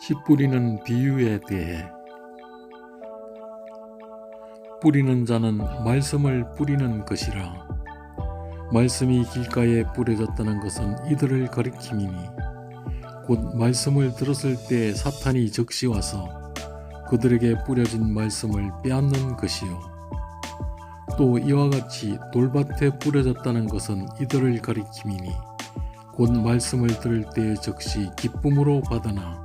씨 뿌리는 비유에 대해 뿌리는 자는 말씀을 뿌리는 것이라. 말씀이 길가에 뿌려졌다는 것은 이들을 가리킴이니 곧 말씀을 들었을 때 사탄이 적시 와서 그들에게 뿌려진 말씀을 빼앗는 것이요. 또 이와 같이 돌밭에 뿌려졌다는 것은 이들을 가리킴이니 곧 말씀을 들을 때 즉시 기쁨으로 받으나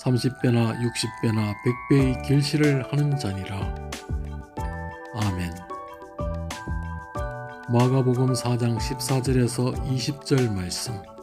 30배나 60배나 100배의 결실을 하는 자니라. 아멘. 마가복음 4장 14절에서 20절 말씀.